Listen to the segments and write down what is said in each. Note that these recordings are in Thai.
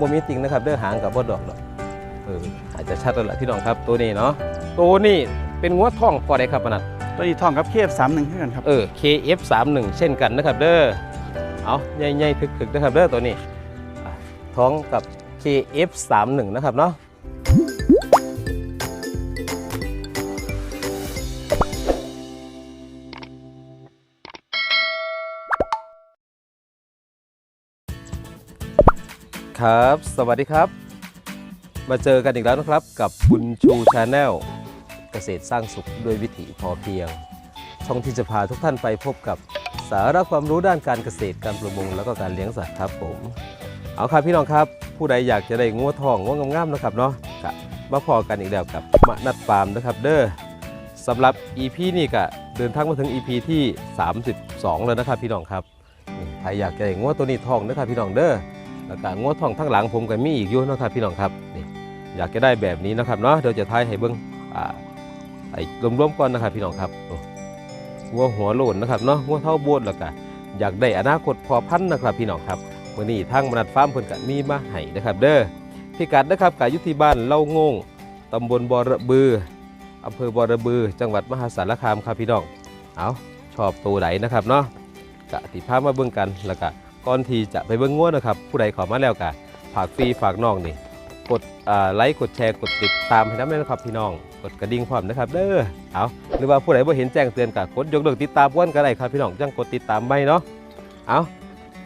บ่มีติงนะครับเด้อหางกับบ่ดอกดอกเอออาจจะชัดแล้วล่ะพี่น้องครับตัวนี้เนาะตัวนี้เป็นงัวทองพอได้ครับปะนัดตัวนี้ทองกับเคฟสามหนึ่งเท่ากันครับเออ KF31 เช่นกันนะครับเด้อเอาใหญ่ๆถึกๆนะครับเด้อตัวนี้อะท้องกับ KF31 นะครับเนาะ ครับ สวัสดีครับ มาเจอกันอีกแล้วนะครับกับบุญชูชาแนลเกษตรสร้างสุขด้วยวิถีพอเพียง ช่องที่จะพาทุกท่านไปพบกับสาระความรู้ด้านการเกษตรการประมงแล้วก็การเลี้ยงสัตว์ครับผม เอาครับพี่น้องครับ ผู้ใดอยากจะได้งัวทองงัวงามๆนะครับเนาะมาพอกันอีกแล้วกับมะนัดฟาร์มนะครับ เด้อสำหรับ EP นี่ก็เดินทางมาถึง EP ที่ 32 แล้วนะครับพี่น้องครับใครอยากจะได้งัวตัวนี้ทองนะครับพี่น้องเด้อ แล้วก็งัวทองทั้งหลังผมก็มีอีกอยู่นะครับพี่น้องครับนี่อยากจะได้แบบนี้นะครับเนาะเดี๋ยวจะทายให้เบิ้งอ่าไอ้รวมๆก่อนนะครับพี่น้องครับโอ้งัวหัวโลนนะครับเนาะงัวเท่าโบดแล้วก็อยากได้อนาคตพอพันนะครับพี่น้องครับวันนี้ทางมนัดฟาร์มเพิ่นก็มีมาให้นะครับ เด้อพิกัดนะครับกายุที่บ้านเล่างงตำบลบอระบืออำเภอบอระบือ จังหวัดมหาสารคามครับพี่น้องเอาชอบตัวไหนนะครับเนาะกะติพามาเบิ่งกันแล้วก็ ก่อนที่จะไปเบิ่งงัวนะครับ ผู้ใดเขอมาแล้วก็ฝากฟรีฝากน้องนี่ กดอ่าไลค์กดแชร์กดติดตามให้น้ำด้วยนะครับพี่น้อง กดกระดิ่งพร้อมนะครับเด้อเอาหรือว่าผู้ใดบ่เห็นแจ้งเตือนก็กดยกเลิกติดตามวนก็ได้ครับพี่น้องจังกดติดตามไว้เนาะเอา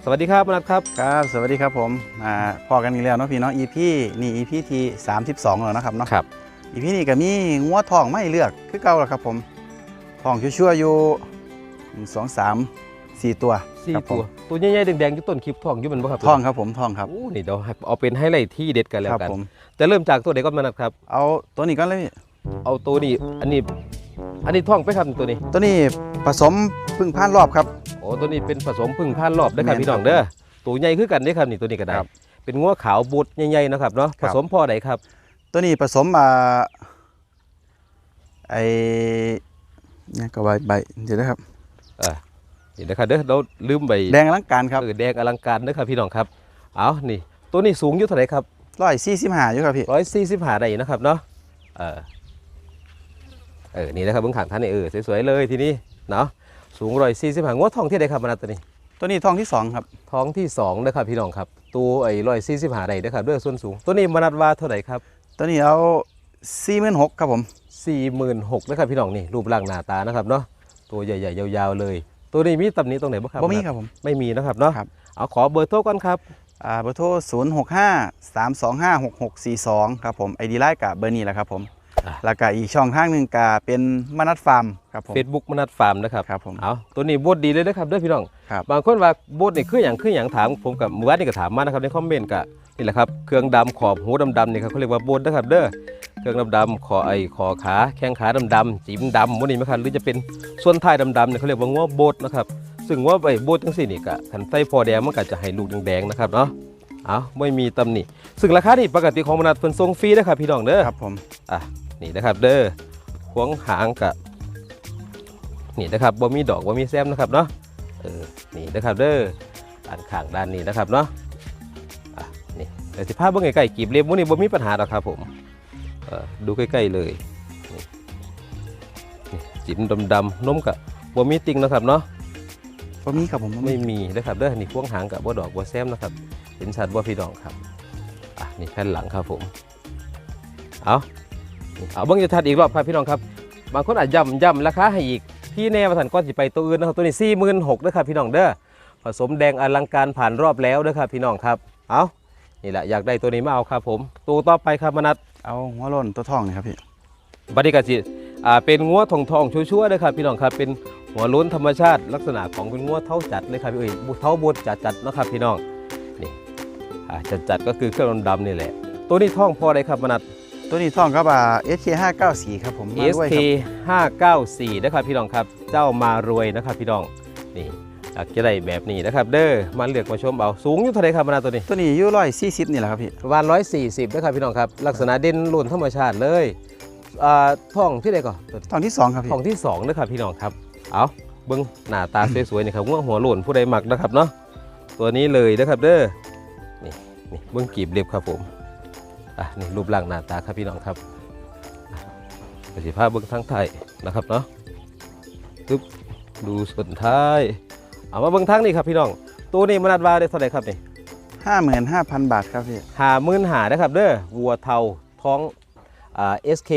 สวัสดีครับมนัทครับครับ สวัสดีครับผมอ่าพอกันอีกแล้วเนาะพี่เนาะ EP นี่ EP ที่32แล้วนะครับเนาะครับ EP นี่ก็มีงัวทองไม่เลือกคือเก่าแล้วครับผมทองชั่วๆอยู่หนึ่ง สองสามสี่ตัวสี่ครับผตัมวตัวใหญ่ๆแดงๆอยู่ต้นคลิปทองอยู่มันบ่ครับทองครับผมทองครับโอ้นี่เดี๋ยวให้เอาเป็นไฮไลท์ที่เด็ดกันแล้วครับกัน ผม จะเริ่มจากตัวไหนก่อนมนัทครับ เอาตัวนี้ก่อนเลยพี่เอาตัวนี้ อันนี้ อันนี้ทองไปครับตัวนี้ตัวนี้ผสมพึ่งผ่านรอบครับ โอ้ตัวนี้เป็นผสมพึ่งพันรอบเด้อครับแม่นพี่น้องเด้อ ตัวใหญ่คือกันเด้อครับนี่ตัวนี้ก็ได้ ครับเป็นงัวขาวบุดใหญ่ๆนะครับเนาะ คผรับ สมพ่อใดครับตัวนี้ผสมอ่าไอเนี่ยก็ใบใบเดี๋ยวนะครับ เออ นี่นะครับเด้อเราลืมใบแดงอลังการครับเออแดงอลังการเด้อครับพี่น้องครับเอานี่ ตัวนี้สูงอยู่เท่าไหร่ครับร้อยสี่สิบห้าอยู่ครับพี่ร้อยสี่สิบห้าได้นะครับเนาะเออเออนี่นะครับเบื้องขางท่านนี่เออสวยๆเลยทีนี้เนาะสูงร้อยสี่สิบห้างวดทองที่ใดครับมานาตัวนี้ ตัวนี้ทองที่สองครับท้องที่สองนะครับพี่น้องครับตัวไอ้ร้อยสี่สิบห้าได้นะครับด้วยส่วนสูง ตัวนี้มานัดว่าเท่าไหร่ครับ ตัวนี้เอาสี่หมื่นหกครับผมสี่หมื่นหกนะครับพี่น้องนี่รูปร่างหน้าตานะครับเนาะตัวใหญ่ๆยาวๆเลย ตัวนี้มีตำหนิตรงไหนบ้างครับบ่มีครับผมไม่มีนะครับเนาะครับเอาขอเบอร์โทรก่อนครับอ่าเบอร์โทรศูนย์หกห้าสามสองห้าหกหกสี่สองครับผมไอดีไลน์กับเบอร์นี้แหละครับผมอะแล้วก็อีกช่องทางหนึ่งก็เป็นมนัดฟาร์มครับผมเฟซบุ๊กมนัดฟาร์มนะครับครับผมเอาตัวนี้บดดีเลยนะครับเด้อพี่น้องครับบางคนว่าบดนี่คืออย่างคืออย่างถามผมกับเมื่อวานนี่ก็ถามมานะครับในคอมเมนต์ก็ นี่แหละครับเครื่องดำขอบหูดำๆนี่ครับเขาเรียกว่าบดนะครับเด้อเครื่องดำๆคอไอคอขาแข้งขาดำๆจิ๋มดำวันนี้ไหมครับหรือจะเป็นส่วนท้ายดำๆเนี่ยเขาเรียกว่าง้อบดนะครับซึ่งว่าไอ้บดจังสี่นี่ก็ขันไส้พอแดงมันก็จะให้ลูกแดงๆนะครับเนาะเอาไม่มีตำหนิซึ่งราคานี่ปกติของมนัดเพิ่นส่งฟรีนะครับพี่น้องเด้อครับผมอะนี่นะครับเด้อขวงหางกับนี่นะครับบ่มีดอกบ่มีแซมนะครับเนาะเออนี่นะครับเด้อด้านข้างด้านนี้นะครับเนาะอะ นี่เดี๋ยวสิพาเบิ่งใกล้ๆกีบเล็บพวกนี้บ่มีปัญหาหรอกครับผมเออดูใกล้ๆเลยนี่นี่จิ้มดำๆนมกับบ่มีติ่งนะครับเนาะบ่มีครับผมบ่มีไม่มีนะครับเด้อนี่ขวงหางกับบ่ดอกบ่แซมนะครับเห็นชัดบ่พี่น้องครับอะนี่แผ่นหลังครับผมเอานี่เอาเบิ่งจะทัดอีกรอบครับพี่น้องครับ บางคนอาจย่ำย่ำราคาให้อีกพี่แน่มาถันก้อนสิไปตัวอื่นนะครับตัวนี้สี่หมื่นหกนะครับพี่น้องเด้อผสมแดงอลังการผ่านรอบแล้วเด้อครับพี่น้องครับเอา นี่แหละอยากได้ตัวนี้มาเอาครับผมตัวต่อไปครับมนัดเอาหัวโล้นตัวทองนี่ครับพี่บัดนี้กสิอ่าเป็นงัวทองทองๆชัวร์ๆเด้อครับพี่น้องครับเป็นหัวโล้นธรรมชาติ ลักษณะของเป็นงัวเท่าจัดเลยครับพี่เอ้ยเท่าบดจัดจัดๆเนาะครับพี่น้องนี่อ่าจัดจัดๆก็คือเครื่องดำๆนี่แหละ ตัวนี้ท่องพอได้ครับมนัดตัวนี้ทองครับอ่า SK ห้าเก้าสี่ครับผมมาด้วย SK ครับ594นะครับพี่น้องครับ เจ้ามารวยนะครับพี่น้องนี่ อยากจะได้แบบนี้นะครับเด้อมาเลือกมาชมเอาสูงอยู่เท่าไหรครับมานาตัวนี้ตัวนี้อยู่ร้อยสี่สิบนี่แหละครับพี่ประมาณ140นะครับพี่น้องครับลักษณะเด่นล้วนธรรมชาติเลยอ่าท้องที่ใดก่อนทองที่สองครับพี่ท้องที่2นะครับพี่น้องครับเอาเบิ้งหน้าตาสวยๆนี่ครับหัวหัวโล้นผู้ใดหมักนะครับเนาะตัวนี้เลยนะครับเด้อนี่นี่เบื้องกีบเล็บครับผมอะนี่รูปร่างหน้าตาครับพี่น้องครับอะประสิทธิภาพเบื้องทั้งไทยนะครับเนาะปึ๊บดูส่วนท้าย เอามาเบื้องทั้งนี่ครับพี่น้อง ตัวนี้มันนัดว่าได้เท่าไหร่ครับนี่ห้าหมื่นห้าพันบาทครับพี่หามื่นหานะครับเด้อวัวเทาท้องอ่า SK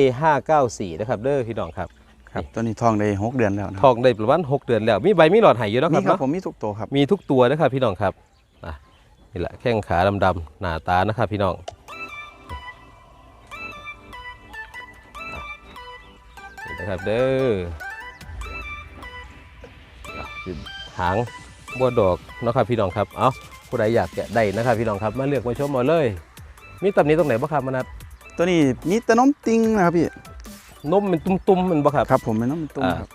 594นะครับเด้อพี่น้องครับ ครับตัวนี้ทองได้หกเดือนแล้วนะคทรับองได้ประมาณ6เดือนแล้ว มีใบมีหลอดใหายอยู่แล้วคนี่รับครับเนาะผมมีทุกตัวครับมีทุกตัวนะครับพี่น้องครับอะนี่แหละแข้งขาดำๆหน้าตานะครับพี่น้องอะนี่นะครับเด้ออะ หางบัวดอกเนาะครับพี่น้องครับ เอาผู้ใดอยากแกะได้นะครับพี่น้องครับ มาเลือกมาชมมาเลย มีตำหนี้ตรงไหนบ้างครับมนัดตัวนี้มีแตะนมติงนะครับพี่นมมันตุ้มๆมันบ่ครับ ครับผมเป็นนมตุ้มอ่าครับ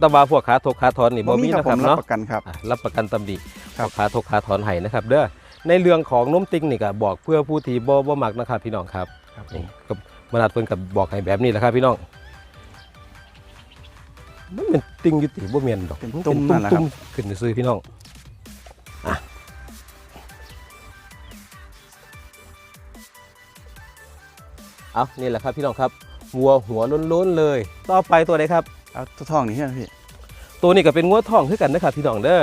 ตะบาพวกขาทกขาทอนนี่บ่มีครันะคผรับมรับเนาะประกันครับอะรับประกันตำดีครับขาทกขาถอนไห้นะครับ เด้อ ในเรื่องของนมติงนี่ก็บอกเพื่อผู้ที่บ่บ่มักนะครับพี่น้องครับครับผนี่มก็มานัดเพิ่นกับบอกให้แบบนี้แหละครับพี่น้องมันเป็น ติงอยู่ติบ่แม่นดอกเป็นมันตุ้มนั่นแหละครับมขึ้นซื่อๆพี่น้องอะเอานี่แหละครับพี่น้องครับวัวหัวโล้นๆเลย ต่อไปตัวไหนครับ เอาตัวทองนี่ใช่ไหมพี่ตัวนี้ก็เป็นงัวทองคือกันนะครับพี่น้องเด้อ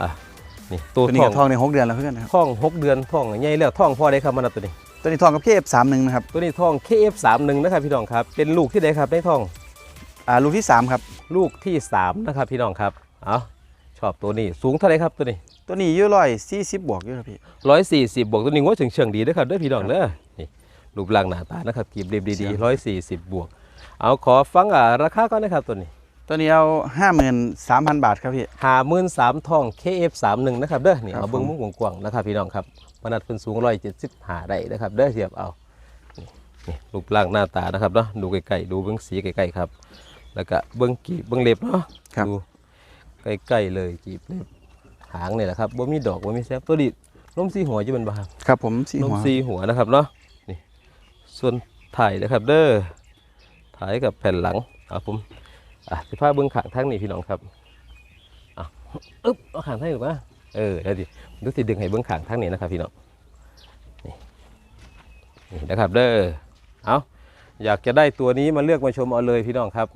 อะนี่ตัวตัวนี้ทอกับงทองในหกเดือนแล้วเพื่อนนะครับท่องหกเดือนท่องใหญ่แล้วท่องพ่อได้ครับมันนะตัวนี้ ตัวนี้ทองกับเคฟสามหนึ่งนะครับตัวนี้ท่อง KF31 นะครับพี่น้องครับเป็นลูกที่ใดครับในท่อง อ่าลูกที่สามครับ ลูกที่3นะครับพี่น้องครับเอาชอบตัวนี้สูงเท่าไหรครับตัวนี้ตัวนี้อยี่ร้อยสี่สิบบวกอยู่ครับพี่140บวกตัวนี้งวถึงเชิงดีเด้อครับเด้อพี่น้องเด้อนี่รูปร่างหน้าตานะครับกีบเรียบดีๆ140บวก เอาขอฟังอ่าราคาก่อนนะครับตัวนี้ ตัวนี้เอาห้าหมื่นสามพันบาทครับพี่หามื่นสามท่อง KF31 นะครับเด้อนี่ครับเอาเบิ้งผมมุ้งกว้างๆนะครับพี่น้องครับมนัดเป็นสูง170หาได้นะครับเด้อเทียบเอานี่นี่รูปร่างหน้าตานะครับเนาะดูใกล้ๆดูเบิ้งสีใกล้ๆครับ แล้วก็เบิ้งกีบเบิ้งเล็บเนาะครับ ดูใกล้ๆเลยกีบเล็บหางเนี่ยแหละครับบ่มีดอกบ่มีแซบตัวดินมสีหัวจะเป็นบ่ครับครับผมสี่นมหัวสีหัวนะครับเนาะนี่ส่วนถ่ายนะครับ เด้อถ่ายกับแผ่นหลังเอาผมอะสิพาเบิ้งขางทางนี้พี่น้องครับอะอึ๊บเอาขางทางนี้หรือเปล่าเออเดี๋ยวดิดูสิดึงให้เบิ้งขางทางนี้นะครับพี่น้องนี่นี่นะครับเด้อเอาอยากจะได้ตัวนี้มาเลือกมาชมเอาเลยพี่น้องครับ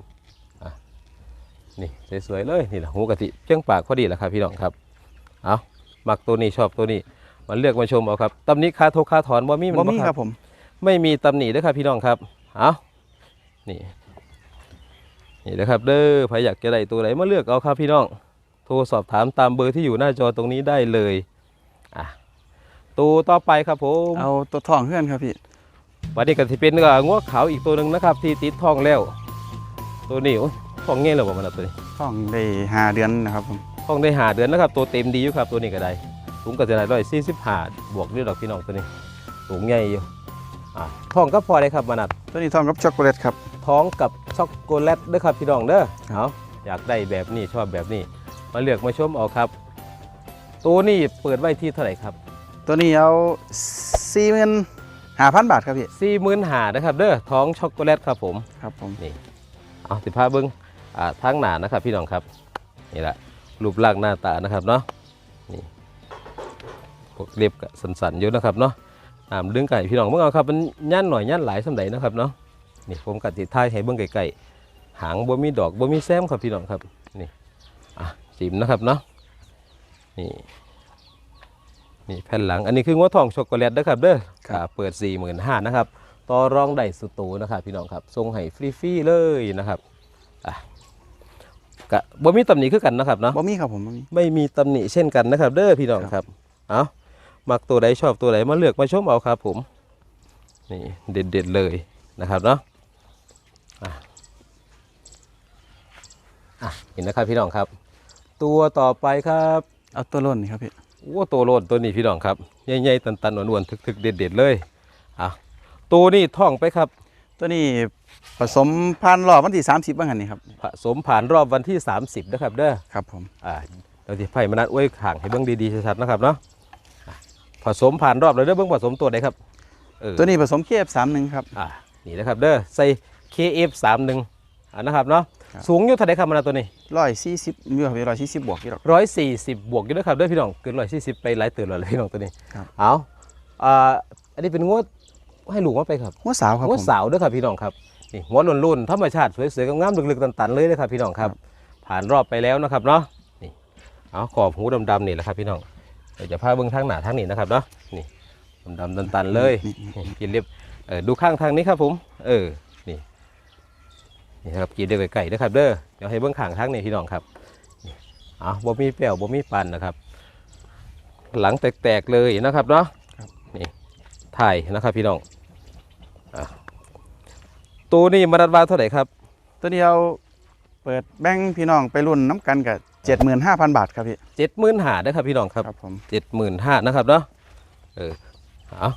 นี่สวยๆเลยนี่แหละหูกะทิเพียงปากพอดีแหละครับพี่น้องครับเอามักตัวนี้ชอบตัวนี้มาเลือกมาชมเอาครับตำหนี้คาโทคาถอนบ่มีมันบ่มีครับผม ไม่มีตำหนิเด้อครับพี่น้องครับเอานี่นี่นะครับเด้อใครอยากจะได้ตัวไหนมาเลือกเอาครับพี่น้อง โทรสอบถามตามเบอร์ที่อยู่หน้าจอตรงนี้ได้เลยอะตัวต่อไปครับผมเอาตัวทองเพื่อนครับพี่วันนี้ก็จะเป็นเอ่องัวขาวอีกตัวหนึ่งนะครับ ที่ติดทองแล้ว ตัวนี้ โอ้ยทองเงี้ยเลยบ่มันนะตัวนี้ทองได้ห้าเดือนนะครับผมทองได้หาเดือนแล้วครับตัวเต็มดีอยู่ครับตัวนี้ก็ได้สูงก็จะได้ร้อยสี่สิบห้าบวกด้วยดอกพี่น้องตัวนี้สูงใหญ่อยู่อะทองก็พอได้ครับมานัดตัวนี้ทองกับช็อกโกแลตครับท้องกับช็อกโกแลตเด้อครับพี่น้องเด้อครับเอาอยากได้แบบนี้ชอบแบบนี้ มาเลือกมาชมเอาครับ ตัวนี้เปิดไว้ที่เท่าไหร่ครับ ตัวนี้เอาสี่หมื่นห้าพันบาทครับพี่สี่หมื่นหานะครับเด้อท้องช็อกโกแลตครับผมครับผมเอาสิพาเบิ้งอ่า ทางหนานะครับพี่น้องครับนี่แหละรูปร่างหน้าตานะครับเนาะนี่พวกเล็บกับสันๆอยู่นะครับเนาะตามเรื่องไก่พี่น้องเมื่งเอาครับมันย่านหน่อยย่านหลายสำใดนะครับเนาะนี่ผมกัดติดท้ายให้เบิ้งไก่ๆหางบ่มีดอกบ่มีแซมครับพี่น้องครับนี่อะจิมนะครับเนาะนี่นี่แผ่นหลังอันนี้คืองัวทองช็อกโกแลตนะครับเด้อขาเปิด4 5 0 0 0นะครับต่อรองได้สุดโตนะครับพี่น้องครับทรงให้ฟรีๆเลยนะครับอะ กะบ่มีตำหนิคือกันนะครับเนาะบ่มีครับผมบ่มีไม่มีตำหนิเช่นกันนะครับ เด้อพี่น้องครับเอามักตัวใดชอบตัวใดมาเลือกมาชมเอาครับ ผมนี่เด็ดๆเลยนะครับเนาะอะอะเห็นนะครับพี่น้องครับ ตัวต่อไปครับเอาตัวล้นนี่ครับพี่โอ้ตัวโลดตัวนี้พี่น้องครับใหญ่ๆตันๆอ้วนๆทึกๆเด็ด ๆ เลยอะตัวนี้ท่องไปครับ ตัวนี้ ผสมพันธุ์รอบวันที่ 30บ้างหันนี่ครับผสมผ่านรอบวันที่ 30นะครับเด้อครับผมอ่าเราที่ไผ่มานัดอ้วยข่างให้เบิ้งดีๆชัดๆนะครับเนาะอะผสมผ่านรอบแล้วเด้อเบิ้งผสมตัวไหนครับเออตัวนี้ผสมเคฟสามหนึ่งครับ อ่านี่นะครับเด้อใส่ KF31 อ่านะครับเนาะครับ สูงอยู่เท่าไหร่ครับมันนะตัวนี้ ร้อยสี่สิบมีครับร้อยสี่สิบบวกกี่หรอก ร้อยสี่สิบบวกอยู่นะครับด้วยพี่น้องเกินร้อยสี่สิบไปหลายเตือนเลยพี่น้องตัวนี้ครับ เอาอ่าอันนี้เป็นงวดให้ลูกมาไปครับหัวสาวครับงวดผมสาวด้วยครับพี่น้องครับ นี่งวดลุ่นๆธรรมชาติสวยๆงามๆลึกๆตันๆเลยนะครับพี่น้องครับ ผ่านรอบไปแล้วนะครับเนาะนี่เอาขอบหูดำๆนี่แหละครับพี่น้องเดี๋ยวจะพาเบิ้งทางหน้าทางนี้นะครับเนาะนี่ดำๆตันๆเลยนี่นี่นี่กินเรียบเออดูข้างทางนี้ครับผม เออนี่นี่ครับกินเรียบไก่นะครับเด้อเดี๋ยวให้เบิ้งข้างทางนี้พี่น้องครับนี่เอาบ่มีเปรี้ยวบ่มีปันนะครับ หลังแตกๆเลยนะครับเนาะนี่ถ่ายนะครับพี่น้องอะ ตัวนี้มาดัดวาเท่าไหร่ครับ ตัวเดียวเปิดแบงค์พี่น้องไปรุ่นน้ำกันกับเจ็ดหมื่นห้าพันบาทครับพี่เจ็ดหมื่นหาได้อครับพี่น้องครับครับผมเจ็ดหมื่นห้านะครับเนาะเออเอา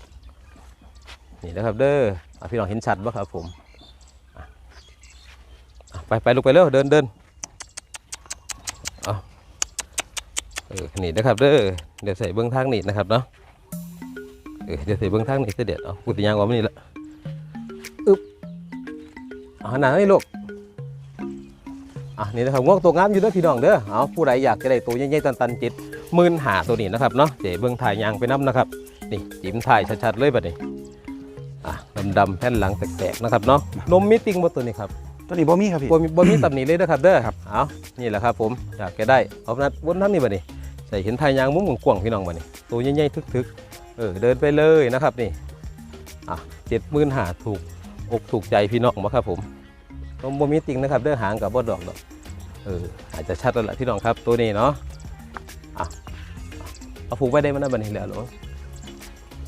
นี่นะครับเด้อเอาพี่น้องเห็นชัดป่ะครับผมอะอะไปไปลูกไปเร็วเดินเดินเอาเออนี่นะครับเด้อเดี๋ยวใส่เบื้องทางนี่นะครับเนาะเออเดี๋ยวใส่เบื้องทางนี่เสด็จเอากุฏิยางว่ามันนี่ละอึ๊บ เอาหนาให้ลูกอะนี่นะครับงวกตัวงามอยู่เด้อพี่น้องเด้อเอาผู้ใดอยากจะได้ตัวใหญ่ๆตันๆจิตหมื่นหาตัวนี้นะครับเนาะเดี๋ยวเบิ้งถ่ายยางไปน้ำนะครับนี่จิ้มถ่ายชัดๆเลยบัดนี้อะดำๆแผ่นหลังแตกๆนะครับเนาะนมมิติงบ่ตัวนี้ครับตัวนี้บ่มีครับพี่บ่มีบ่มีตำหนิเลยนะครับเด้อครับเอานี่แหละครับผมอยากจะได้เอานัดวนทั้งนี้บัดนี้ใส่เห็นถ่ายยางมุ้งกว้างๆพี่น้องบัดนี้ตัวใหญ่ๆทึกๆเออเดินไปเลยนะครับนี่อะเจ็ดหมื่นหาถูก อกถูกใจพี่น้องบ่ครับผมนมบ่มีติงนะครับเด้อหางกับบ่ดอกดอกเอออาจจะชัดแล้วล่ะพี่น้องครับตัวนี้เนาะเอาผูกไว้ได้มันได้บันนี้แล้วเหรอ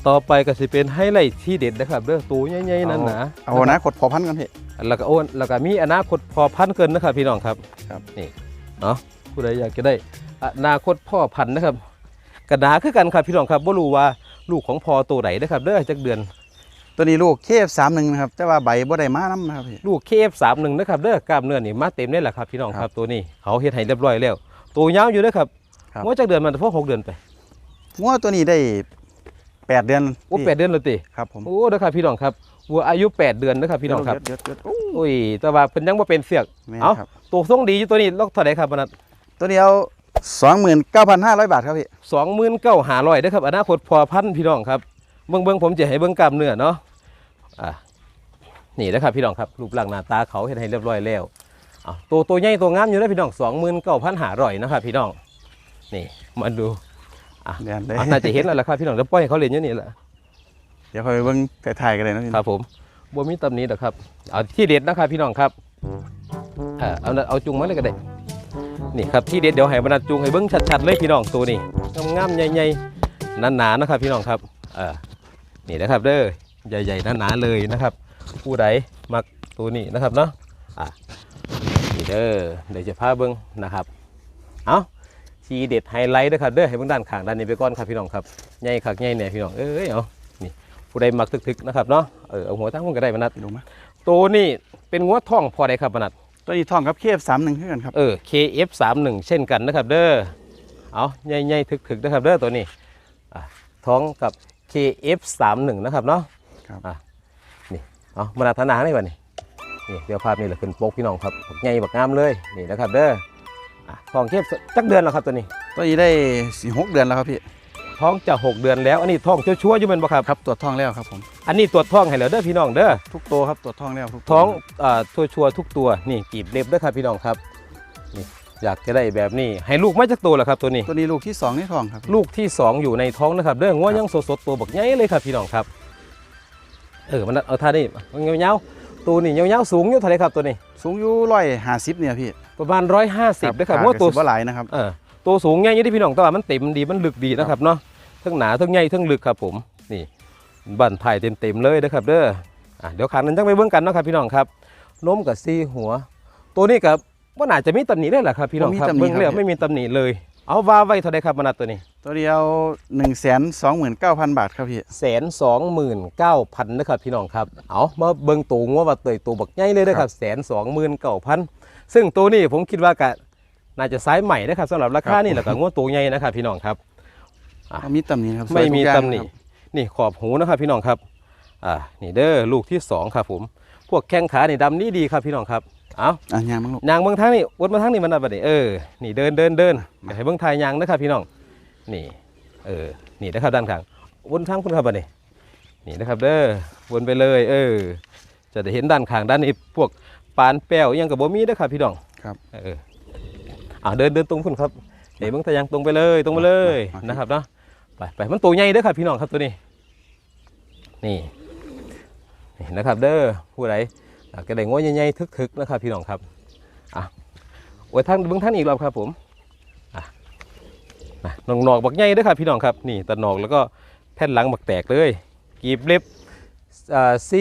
ต่อไปก็สิเป็นไฮไลท์ที่เด็ดนะครับเด้อตัวใหญ่ๆนั่นนะเอานะกดพอพันกันพี่แล้วก็โอนแล้วก็มีอนาคตพอพันธุ์เกินนะครับพี่น้องครับครับนี่เนาะผู้ใดอยากจะได้อนาคตพ่อพันธุ์นะครับ กระดาคือกันครับพี่น้องครับบ่รู้ว่าลูกของพอตัวไหนนะครับเด้อจักเดือน ตัวนี้ลูกเคฟสามหนึ่งนะครับ แต่ว่าใบบ่ได้มาน้ำนะครับพี่ ลูกเคฟสามหนึ่งนะครับเด้อกล้ามเนื้อนี่มาเต็มเลยแหละครับพี่น้องคครัรับ บตัวนี้เขาเฮ็ดให้เรียบร้อยแล้ว ตัวยาวอยู่เด้อครับครับว่าจักเดือนมันพอหกเดือนไปงัวตัวนี้ได้แปดเดือนโอ้พี่แปดเดือนเลยติครับผมโอ้เด้อครับพี่น้องครับวัวอายุแปดเดือนนะครับพี่น้องครับเยอะๆๆโอ้โอ้ยแต่ว่าเป็นยังว่าเป็นเสือกแม่นเอ้าครับตัวทรงดีอยู่ตัวนี้ลอกเท่าไหร่ครับบรรดตัวเดียวสองหมื่นเก้าพันห้าร้อยบาทครับพี่ สองหมื่นเก้าหาร้อยได้อครับอนาคตพอพันธุ์พี่น้องครับ เบิ้งเบิ้งผมจะให้เบิ้งกล้ามเนื้อเนาะอ่านี่นะครับพี่น้องครับรูปร่างหน้าตาเขาเห็นให้เรียบร้อยแล้วเอาตัวตัวใหญ่ตัวงามอยู่ได้อพี่น้องสองหมื่นเก้าพันหาร้อยนะครับพี่น้องนี่มาดูเดือนเลยอะน่าจะเห็นแล้วล่ะครับพี่น้องแล้วปล่อยให้เขาเรียนอยู่นี่แหละ เดี๋ยวคอยไปเบิ่งถ่ายๆกันเลยนะพี่ครับผมบ่มีตำหนี้หรอกครับ เอาที่เด็ดนะครับพี่น้องครับเออเอาเอาจุงมาเลยก็ได้ นี่ครับที่เด็ดเดี๋ยวให้บรรดาจุงให้เบิ้งชัดๆเลยพี่น้องตัวนี้งามๆใหญ่ๆหนาๆนะครับพี่น้องครับเออ นี่นะครับเด้อใหญ่ๆหนาๆเลยนะครับ ผู้ใดมักตัวนี้นะครับเนาะอะนี่เด้อเดี๋ยวจะพาเบิ้งนะครับเอาทีเด็ดไฮไลท์นะครับเด้อให้เบิ้งด้านข้างด้านนี้ไปก่อนครับพี่น้องครับใหญ่คักใหญ่เนี่ยพี่น้องเอ้ยเอาผู้ใดมักทึกๆนะครับเนาะเออเอาหัวตั้งมันก็ได้มนัดดูมาตัวนี้เป็นงัวท่องพอได้ครับมนัดตัวนี้ทองครับเคฟสามหนึ่งคือกันครับเออ KF31 เช่นกันนะครับเด้อเอาใหญ่ๆทึกๆนะครับเด้อตัวนี้อะท้องกับ KF31 นะครับเนาะครับอะนี่เอามนัดธนาได้ป่ะนี่นี่เดี๋ยวภาพนี่แหละขึ้นโป๊กพี่น้องครับบักใหญ่บักงามเลยนี่นะครับเด้ออะท้องเคฟจักเดือนแล้วครับตัวนี้ตัวนี้ได้สี่หกเดือนแล้วครับพี่ท้องจะหกเดือนแล้ว อันนี้ท้องชัวร์ๆอยู่เป็นบ่ครับครับตรวจท้องแล้วครับผมอันนี้ตรวจท้องให้แล้วเด้อพี่น้องเด้อทุกตัวครับตรวจท้องแล้วทุกตัวท้องอ่าชัวชัวร์ๆทุกตัวนี่กีบเล็บด้วยครับพี่น้องครับนี่ อยากจะได้แบบนี้ ให้ลูกไม่จักตัวเหรอครับตัวนี้ ตัวนี้ลูกที่สองในท้องครับ ลูกที่2อยู่ในท้องนะครับเรื่องว่ายังสดๆตัวบักใหญ่เลยครับพี่น้องครับ เออมันเอาท่านี่เงาๆตัวนี้เงาๆสูงอยู่เท่าไหรครับตัวนี้ สูงอยู่ร้อยห้าสิบเนี่ยพี่ ประมาณ150ด้วยครับขาว่าตัวก็สิบ่หลายนะครับเออตัวสูงใหญ่อยี่ที่พี่น้องแต่ว่ามันเต็มดีมันลึกดีนะครับเนาะทั้งหนาทั้งใหญ่ทั้งลึกครับผมนี่บั่นถ่ายเต็มๆเลยนะครับ เด้ออะเดี๋ยวขันนั้นจังไปเบิ่งกันเนาะครับพี่น้องครับนมกับซีหัว ตัวนี้กับ ว่าน่าจะมีตำหนิได้แหละครับพี่น้องครับเบิ่งแล้วไม่มีตำหนิเลย เอาว่าไว้เท่าไรครับมนัดตัวนี้ ตัวเดียวหนึ่งแสนสองหมื่นเก้าพันบาทครับพี่แสนสองหมื่นเก้าพันนะครับพี่น้องครับเอามาเบิ่งตัวงัวว่าเตยตัวบักใหญ่เลยนะครับแสนสองหมื่นเก้าพันซึ่งตัวนี้ผมคิดว่ากะน่าจะไซส์ใหม่นะครับสำหรับราคานี่แหละก็งัวตัวใหญ่นะครับพี่น้องครับอะมีตำหนิครับสวยไม่มีทุกอย่างตำหนิครับนี่ขอบหูนะครับพี่น้องครับอ่านี่เด้อลูกที่สองครับผม พวกแข้งขานี่ดำนี่ดีครับพี่น้องครับ เอาอะยางมั้งลูกยางเบื้องทางนี่วนมาทางนี่มันอะไรเออนี่เดินเดินเดินอยากให้เบื้องทายยางนะครับพี่น้องนี่เออนี่นะครับด้านข้างวนทางคุณครับบัดนี้นี่นะครับเด้อวนไปเลย เออ จะได้เห็นด้านข้างด้านนี้พวกปานแป้วอิหยังกับบ่มีเด้อครับพี่น้องครับเอออ่าเดินเดินตรงคุณครับเดี๋ยวเบื้องทายยางตรงไปเลยตรงไปเลยมามานะครับเนาะไปไปมันตัวใหญ่เด้อครับพี่น้องครับตัวนี้ นี่นี่นะครับเด้อผู้ใด อะก็ได้ง้อใหญ่ๆทึกๆนะครับพี่น้องครับอะไว้ท่านเบื้องท่านอีกรอบครับผมอะนะนองนอกบักใหญ่ด้อครับพี่น้องครับนี่ตะนอกแล้วก็แผ่นหลังบักแตกเลยกีบเล็บอ่าซี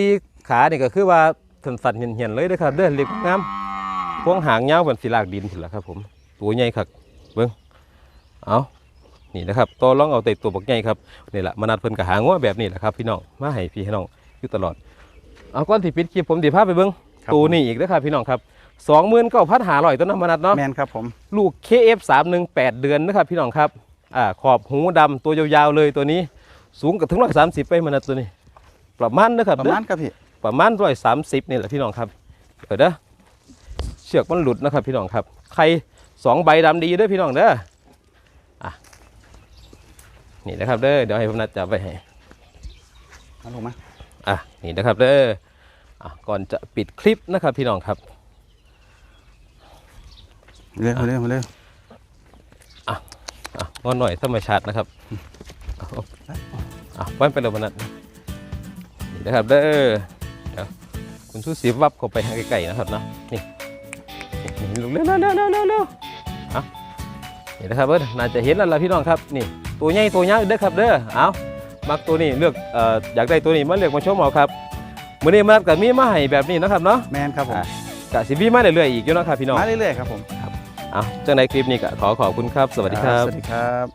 ขาเนี่ก็คือว่าสันสันๆเหียนๆเลยเด้อครับเด้อเล็บงามพวงหางยาวเหมือนสีลากดินสิละครับผมตัวใหญ่ครับเบิ้งเอานี่นะครับตัวร้องเอาแต่ตัวบักใหญ่ครับนี่แหละมานัดเพิ่นกับหางว่าแบบนี้แหละครับพี่น้องมาให้พี่ให้น้องอยู่ตลอด เอาก้อนที่ปิดคลิปผมดีพาไปเบิ้งครับตัวนี้อีกนะครับพี่น้องครับสองหมื่นเก้าพันหาร้อยต้นน้ำมันนัดเนาะแมนครับผม ลูก KF 3 1 8 เดือนนะครับพี่น้องครับอ่าขอบหูดำตัวยาวๆเลยตัวนี้ สูงกับถึงร้อยสามสิบไปมันนะตัวนี้ ประมาณนะครับประมาณครับพี่ ประมาณร้อยสามสิบนี่แหละพี่น้องครับเออเด้อเชือกมันหลุดนะครับ พี่น้องครับใครสองใบดำดีเด้อพี่น้องเด้ออะนี่นะครับเด้อเดี๋ยวให้ผมนัดจับไว้ให้ มาลงมา อะนี่นะครับเด้ออะ ก่อนจะปิดคลิปนะครับพี่น้องครับเร็วเร็วเร็วอะงอนหน่อยธรรมชาตินะครับเอาอะวันไปเลยวันนั้นนี่นะครับเด้อเดี๋ยวคุณชูสีวับเข้าไปให้ไกลๆนะครับเนาะนี่นี่นี่เร็วเร็วเร็วเร็วเร็วเร็วเอานี่นะครับเด้อน่าจะเห็นแล้วล่ะพี่น้องครับนี่ตัวใหญ่ตัวยักษ์เด้อครับเด้อเอามักตัวนี้เลือกเอ่ออยากได้ตัวนี้มาเลือกมาชมเอาครับ มื้อนี้มากับมีมาให้แบบนี้นะครับเนาะแมนครับผมอะกะสิบีมาเรื่อยๆอีกอยู่เนาะครับพี่น้องมาเรื่อยๆครับผมเอาจังในคลิปนี้ก็ขอขอบคุณครับ สวัสดีครับ สวัสดีครับ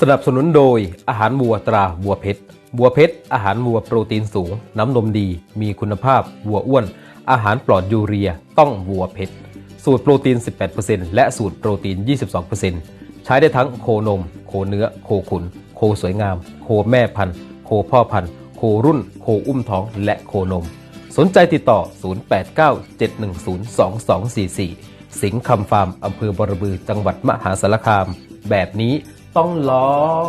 สนับสนุนโดยอาหารวัวตราวัวเพชรวัวเพชรอาหารวัวโปรตีนสูง น้ำนมดี มีคุณภาพวัวอ้วน อาหารปลอดยูเรีย ต้องวัวเพชรสูตรโปรตีน 18%และสูตรโปรตีน 22%ใช้ได้ทั้งโคนม โคเนื้อ โคขุน โคสวยงาม โคแม่พันธุ์ โคพ่อพันธุ์โค รุ่น โคอุ้มท้องและโคนม สนใจติดต่อ 0897102244 สิงห์คำฟาร์มอำเภอบรบือจังหวัดมหาสารคาม แบบนี้ต้องลอง